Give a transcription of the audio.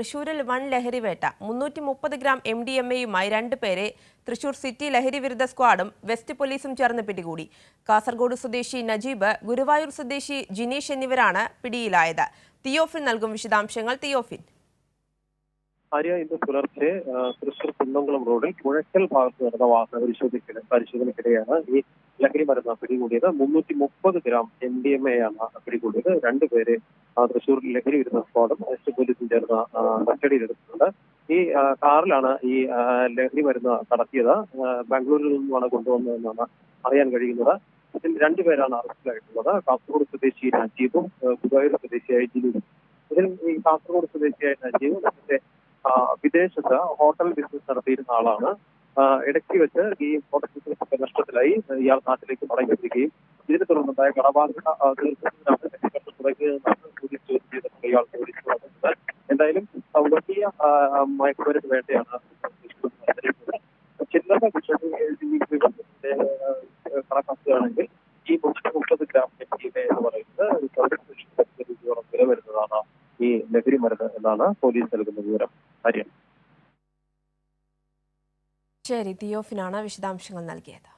തൃശൂരിൽ വൺ ലഹരിവേട്ട മുന്നൂറ്റി മുപ്പത് ഗ്രാം എം ഡി എം എയുമായി രണ്ടുപേരെ തൃശൂർ സിറ്റി ലഹരി വിരുദ്ധ സ്ക്വാഡും വെസ്റ്റ് പോലീസും ചേർന്ന് പിടികൂടി. കാസർഗോഡ് സ്വദേശി നജീബ് ഗുരുവായൂർ സ്വദേശി ജിനീഷ് എന്നിവരാണ് പിടിയിലായത്. തിയോഫിൻ നൽകും വിശദാംശങ്ങൾ തിയോഫിൻ. ആര്യ ഇന്ന് പുലർച്ചെ തൃശൂർ കുന്നംകുളം റോഡിൽ പുഴയ്ക്കൽ ഭാഗത്ത് നടന്ന വാഹന പരിശോധനയ്ക്കിടെ പരിശോധനയ്ക്കിടെയാണ് ഈ ലഹരി മരുന്ന് പിടികൂടിയത്. മുന്നൂറ്റി മുപ്പത് gram M D M A ആണ് പിടികൂടിയത്. രണ്ടുപേരെ തൃശൂർ ലഹരി വിരുദ്ധ സ്ക്വാഡും എസ് പോലീസും ചേർന്ന് കസ്റ്റഡിയിലെടുത്തിട്ടുണ്ട്. ഈ കാറിലാണ് ഈ ലഹരി മരുന്ന് കടത്തിയത്. ബാംഗ്ലൂരിൽ നിന്നുമാണ് കൊണ്ടുവന്നതെന്നാണ് അറിയാൻ കഴിയുന്നത്. ഇതിൽ രണ്ടുപേരാണ് അറസ്റ്റിലായിട്ടുള്ളത്. കാസർഗോഡ് സ്വദേശി ആ, ഗുരുവായൂർ സ്വദേശിയായ ജിനുവും. ഇതിൽ ഈ കാസർഗോഡ് സ്വദേശിയായ നജീബ് ആ, വിദേശത്ത് ഹോട്ടൽ ബിസിനസ് നടത്തിയിരുന്ന ആളാണ്. ഇടയ്ക്ക് വെച്ച് ഈ ഹോട്ടൽ ബിസിനസ് നഷ്ടത്തിലായി. ഇയാൾ നാട്ടിലേക്ക് മടങ്ങി വരികയും ഇതിനെ തുടർന്നുണ്ടായ കടബാധ്യത തീർക്കുന്നതിനാണ് തുടങ്ങിയതെന്നാണ് ചോദ്യം ചെയ്തിട്ടുണ്ട് ഇയാൾ ചോദിച്ചു വന്നത്. എന്തായാലും വലിയ മയക്കുമരുന്ന് വേണ്ടയാണ്. ചില്ലറ കണക്കാക്കുകയാണെങ്കിൽ ഈ മുന്നൂറ്റി മുപ്പത് ഗ്രാം എത്തിയത് എന്ന് പറയുന്നത് ലഹരി മരുന്ന് എന്നാണ് പോലീസ് നൽകുന്ന വിവരം. ശരി തിയോഫിനാണ് വിശദാംശങ്ങൾ നൽകിയത്.